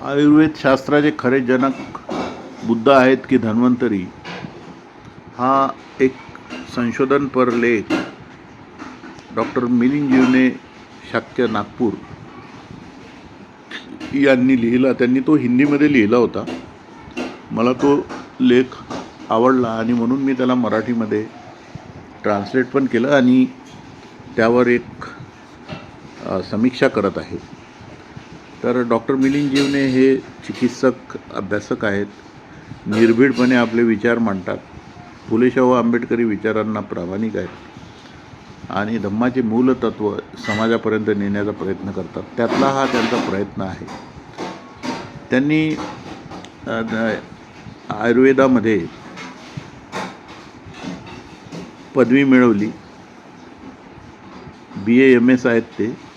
आयुर्वेद शास्त्राचे खरे जनक बुद्ध आहेत की धन्वंतरी हा एक संशोधनपर लेख डॉक्टर मिलिंद जीवने शाक्य नागपूर यांनी लिहिला. त्यांनी तो हिंदीमध्ये लिहिला होता. मला तो लेख आवडला आणि म्हणून मी त्याला मराठीमध्ये ट्रान्सलेट पण केलं आणि त्यावर एक समीक्षा करत आहे. तर डॉक्टर मिलिंद जीवने हे चिकित्सक अभ्यासक आहेत निर्भीडपणे आपले विचार मांडतात. फुलेशाहू आंबेडकरी विचारांना प्रामाणिक आहेत आणि धम्माचे मूलतत्व समाजापर्यंत नेण्याचा प्रयत्न करतात. त्यातला हा त्यांचा प्रयत्न आहे. त्यांनी आयुर्वेदामध्ये पदवी मिळवली. बी ए एम एस आहेत ते.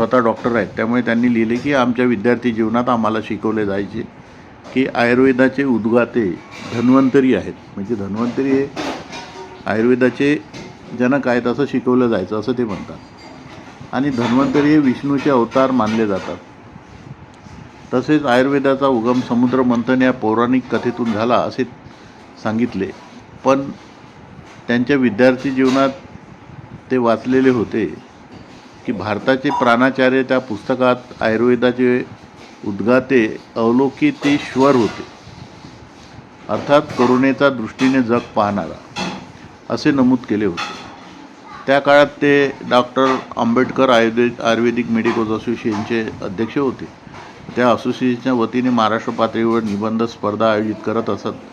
स्वतः डॉक्टर आहेत. त्यामुळे त्यांनी लिहिले की आमच्या विद्यार्थी जीवनात आम्हाला शिकवले जायचे की आयुर्वेदाचे उद्गाते धन्वंतरी आहेत. म्हणजे धन्वंतरी हे आयुर्वेदाचे जनक आहेत असं शिकवलं जायचं असं ते म्हणतात. आणि धन्वंतरी हे विष्णूचे अवतार मानले जातात. तसेच आयुर्वेदाचा उगम समुद्र मंथन या पौराणिक कथेतून झाला असे सांगितले. पण त्यांच्या विद्यार्थी जीवनात ते वाचलेले होते. की भारताचे प्राणाचार्य त्या पुस्तकात आयुर्वेदाचे उद्गाते अवलोकितेश्वर होते. अर्थात करुणेचा दृष्टीने जग पाहणारा असे नमूद केले होते. त्या काळात ते डॉक्टर आंबेडकर आयुर्वेद आयुर्वेदिक मेडिकल असोसिएशनचे अध्यक्ष होते. त्या असोसिएशनच्या वतीने महाराष्ट्र पातळीवर निबंध स्पर्धा आयोजित करत असत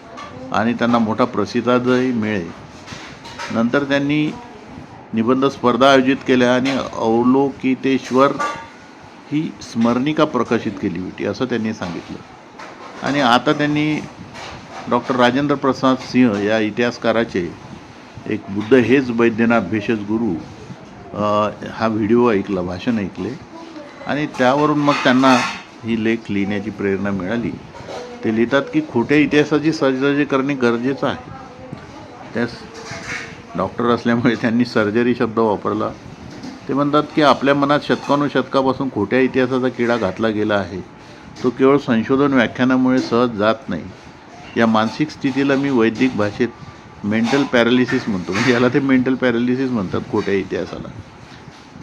आणि त्यांना मोठा प्रसिद्धही मिळे नंतर त्यांनी निबंध स्पर्धा आयोजित केल्या आणि अवलोकितेश्वर ही स्मरणिका प्रकाशित केली होती असं त्यांनी सांगितलं. आणि आता त्यांनी डॉक्टर राजेंद्र प्रसाद सिंह या इतिहासकाराचे एक बुद्ध हेच वैद्यनाथ भेषज गुरु हा व्हिडिओ ऐकला भाषण ऐकले. आणि त्यावरून मग त्यांना ही लेख लिहिण्याची प्रेरणा मिळाली. ते लिहितात की खोट्या इतिहासाची सर्जरी करणे गरजेचं आहे. त्यास डॉक्टर असल्यामुळे त्यांनी सर्जरी शब्द वापरला. ते म्हणतात की आपल्या मनात शतकानुशतकापासून खोट्या इतिहासाचा किडा घातला गेला आहे. तो केवळ संशोधन व्याख्यानामुळे सहज जात नाही. या मानसिक स्थितीला मी वैदिक भाषेत मेंटल पॅरालिसिस म्हणतो. म्हणजे याला ते मेंटल पॅरालिसिस म्हणतात खोट्या इतिहासाला.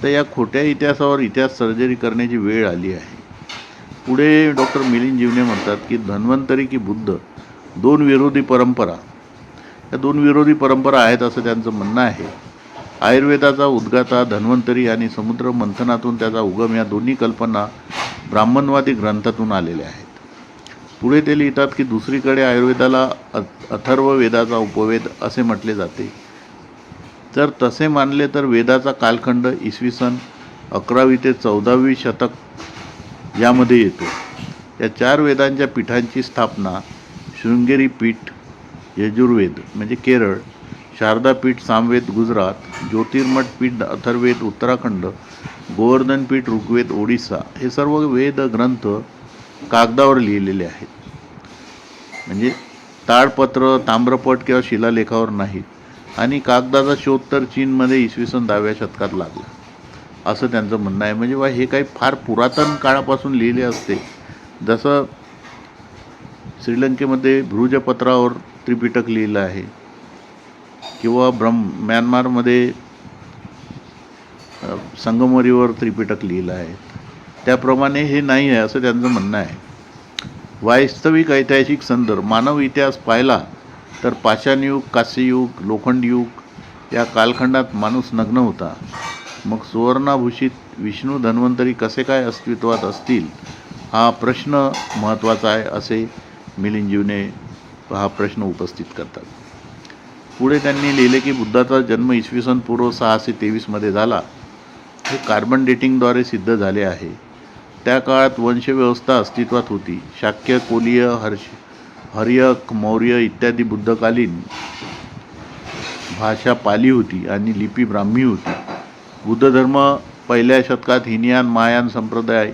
तर या खोट्या इतिहासावर इतिहास सर्जरी करण्याची वेळ आली आहे. पुढे डॉक्टर मिलिंद जीवने म्हणतात की धन्वंतरी की बुद्ध दोन विरोधी परंपरा या दोन विरोधी परंपरा आहेत असं त्यांचं म्हणणं आहे. आयुर्वेदाचा उद्गाता धन्वंतरी आणि समुद्र मंथनातून त्याचा उगम या दोन्ही कल्पना ब्राह्मणवादी ग्रंथातून आलेल्या आहेत. पुढे ते लिहितात की दुसरीकडे आयुर्वेदाला अ- अथर्व वेदाचा उपवेद असे म्हटले जाते. जर तसे मानले तर वेदाचा कालखंड इसवी सन अकरावी ते चौदावी शतक यामध्ये येतो. या चार वेदांच्या पीठांची स्थापना शृंगेरी पीठ यजुर्वेद म्हणजे केरळ शारदापीठ सामवेद गुजरात ज्योतिर्मठ पीठ अथर्वेद उत्तराखंड गोवर्धनपीठ ऋग्वेद ओडिसा हे सर्व वेद ग्रंथ कागदावर लिहिलेले आहेत. म्हणजे ताडपत्र ताम्रपट किंवा शिलालेखावर नाहीत. आणि कागदाचा शोध तर चीनमध्ये इसवी सन दहाव्या शतकात लागला. असं त्यांचं म्हणणं आहे. म्हणजे बा हे काही फार पुरातन काळापासून लिहिले असते. जसं श्रीलंकेमध्ये भृजपत्रावर त्रिपिटक लिहिलं आहे. किंवा ब्रह्म म्यानमारमध्ये संगमरीवर त्रिपिटक लिहिलं आहे. त्याप्रमाणे हे नाही आहे असं त्यांचं म्हणणं आहे. वास्तविक ऐतिहासिक संदर्भ मानव इतिहास पाहिला तर पाषाणयुग कास्ययुग लोखंडयुग या कालखंडात माणूस नग्न होता. मग सुवर्णाभूषित विष्णू धन्वंतरी कसे काय अस्तित्वात असतील हा प्रश्न महत्त्वाचा आहे असे मिलिंजीवने हा प्रश्न उपस्थित करतात. पुढे त्यांनी लिहिले की बुद्धाचा जन्म इसवी सन पूर्व सहाशे तेवीसमध्ये झाला. हे कार्बन डेटिंगद्वारे सिद्ध झाले आहे. त्या काळात वंशव्यवस्था अस्तित्वात होती. शाक्य कोलीय हर्ष हर्यक मौर्य इत्यादी बुद्धकालीन भाषा पाली होती आणि लिपी ब्राह्मी होती. बुद्ध धर्म पहिल्या शतकात हिनियान मायान संप्रदाय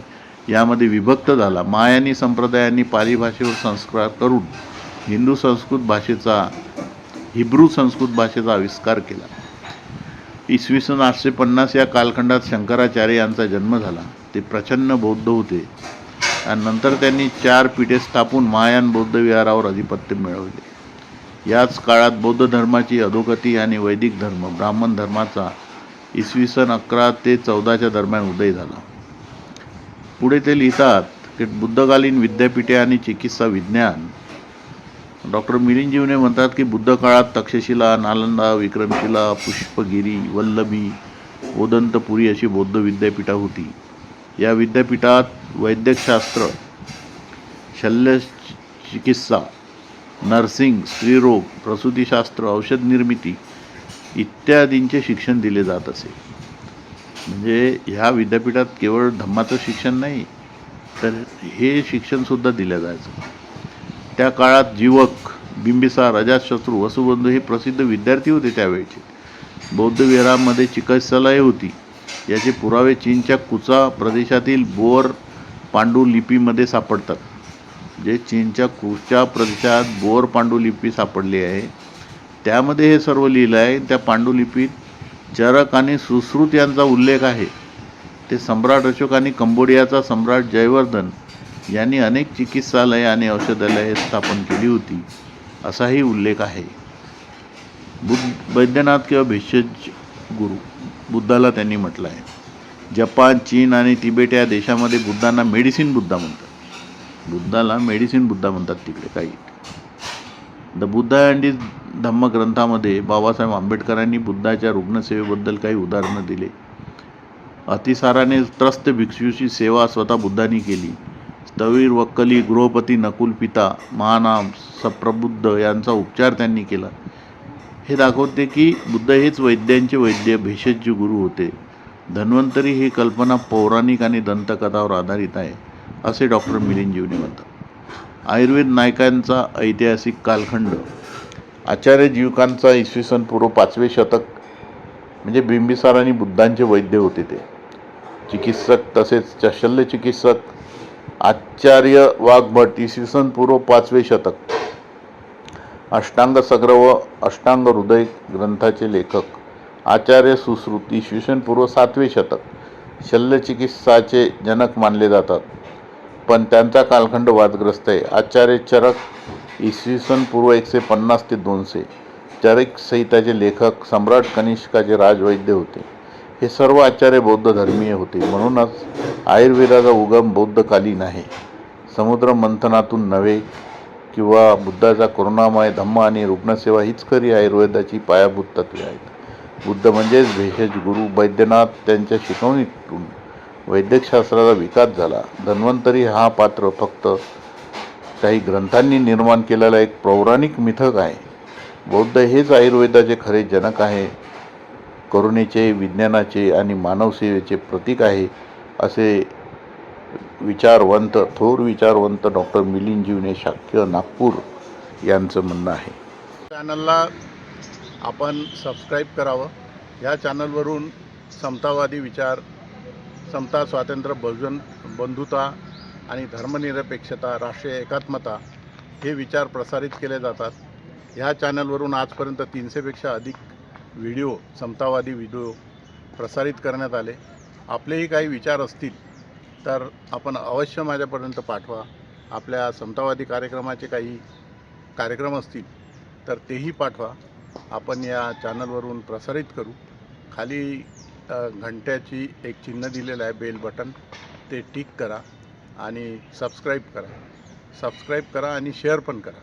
यामध्ये विभक्त झाला. मायानी संप्रदायांनी पाली भाषेवर संस्कार करून हिंदू संस्कृत भाषेचा हिब्रू संस्कृत भाषेचा आविष्कार केला. इसवी सन आठशे पन्नास या कालखंडात शंकराचार्य यांचा जन्म झाला. ते प्रचंड बौद्ध होते. आणि नंतर त्यांनी चार पीठे स्थापून महायान बौद्ध विहारावर अधिपत्य मिळवले. याच काळात बौद्ध धर्माची अधोगती आणि वैदिक धर्म ब्राह्मण धर्माचा इसवी सन अकरा ते चौदाच्या दरम्यान उदय झाला. पुढे ते लिहितात की बुद्धकालीन विद्यापीठे आणि चिकित्सा विज्ञान डॉक्टर मिलिंद म्हणतात की बुद्ध काळात तक्षशिला नालंदा विक्रमशिला पुष्पगिरी वल्लभी ओदंतपुरी अशी बौद्ध विद्यापीठा होती. या विद्यापीठात वैद्यकशास्त्र शल्य चिकित्सा नर्सिंग स्त्रीरोग प्रसूतीशास्त्र औषध निर्मिती इत्यादींचे शिक्षण दिले जात असे. म्हणजे ह्या विद्यापीठात केवळ धम्माचं शिक्षण नाही तर हे शिक्षणसुद्धा दिलं जायचं. त्या काळात जीवक बिंबिसार अजातशत्रू वसुबंधू हे प्रसिद्ध विद्यार्थी होते त्यावेळचे. बौद्ध विहारामध्ये चिकित्सालये होती. याचे पुरावे चीनच्या कुचा प्रदेशातील बोअर पांडुलिपीमध्ये सापडतात. जे चीनच्या कुचा प्रदेशात बोअर पांडुलिपी सापडली आहे त्यामध्ये हे सर्व लिहिलं आहे. त्या पांडुलिपीत चरक आणि सुश्रुत यांचा उल्लेख आहे. ते सम्राट अशोक आणि कंबोडियाचा सम्राट जयवर्धन यांनी अनेक चिकित्सालये आणि औषधालये स्थापन केली होती असाही उल्लेख आहे. बुद्ध वैद्यनाथ किंवा भेषज गुरु बुद्धाला त्यांनी म्हटलं आहे जपान चीन आणि तिबेट या देशामध्ये बुद्धांना मेडिसिन बुद्धा म्हणतात. बुद्धाला मेडिसिन बुद्धा म्हणतात तिकडे काही. The Buddha and his Dhamma ग्रंथामध्ये बाबासाहेब आंबेडकरांनी बुद्धाच्या रुग्णसेवेबद्दल काही उदाहरणं दिले. अतिसाराने त्रस्त भिक्षूची सेवा स्वतः बुद्धांनी केली. दवीर वक्कली गृहपती नकुल पिता महानाम सप्रबुद्ध यांचा उपचार त्यांनी केला. हे दाखवते की बुद्ध हेच वैद्यांचे वैद्य भेषज गुरु होते. धन्वंतरी ही कल्पना पौराणिक आणि दंतकथावर आधारित आहे असे डॉक्टर मिलिंद जीवने म्हणतात. आयुर्वेद नायकांचा ऐतिहासिक कालखंड. आचार्य जीवकांचा इसवी सन पूर्व पाचवे शतक म्हणजे बिंबिसार आणि बुद्धांचे वैद्य होते ते. चिकित्सक तसेच शल्य चिकित्सक आचार्य वाघभट इसवी सन पूर्व पाचवे शतक. अष्टांग सग्र व अष्टांग हृदय ग्रंथाचे लेखक. आचार्य सुश्रुत इसवी सन पूर्व सातवे शतक. शल्यचिकित्साचे जनक मानले जातात. पण त्यांचा कालखंड वादग्रस्त आहे. आचार्य चरक इसवी सन पूर्व एकशे पन्नास ते दोनशे. चरक संहिताचे लेखक सम्राट कनिष्काचे राजवैद्य होते. हे सर्व आचार्य बौद्ध धर्मीय होते. म्हणूनच आयुर्वेदाचा उगम बौद्धकालीन आहे. समुद्र मंथनातून नव्हे किंवा बुद्धाचा करुणामय धम्म आणि रुग्णसेवा हीच खरी आयुर्वेदाची पायाभूत तत्वे आहेत. बुद्ध म्हणजेच भेषज गुरु वैद्यनाथ त्यांच्या शिकवणीतून वैद्यकशास्त्राचा विकास झाला. धन्वंतरी हा पात्र फक्त काही ग्रंथांनी निर्माण केलेला एक पौराणिक मिथक आहे. बौद्ध हेच आयुर्वेदाचे खरे जनक आहे. करुणेचे विज्ञानाचे आणि मानवसेवेचे प्रतीक आहे असे विचारवंत थोर विचारवंत डॉक्टर मिलिंद जीवने शाक्य नागपूर यांचं म्हणणं आहे. चॅनलला आपण सबस्क्राईब करावं. या चॅनलवरून समतावादी विचार समता स्वातंत्र्य बहुजन बंधुता आणि धर्मनिरपेक्षता राष्ट्रीय एकात्मता हे विचार प्रसारित केले जातात. ह्या चॅनलवरून आजपर्यंत तीनशेपेक्षा अधिक व्हिडिओ समतावादी व्हिडिओ प्रसारित करण्यात आले. आपलेही काही विचार असतील तर आपण अवश्य माझ्यापर्यंत पाठवा. आपल्या समतावादी कार्यक्रमाचे काही कार्यक्रम असतील तर तेही पाठवा. आपण या चॅनलवरून प्रसारित करू. खाली घंट्याची एक चिन्ह दिलेलं आहे बेल बटन. ते टिक करा आणि सबस्क्राईब करा. सबस्क्राईब करा आणि शेअर पण करा.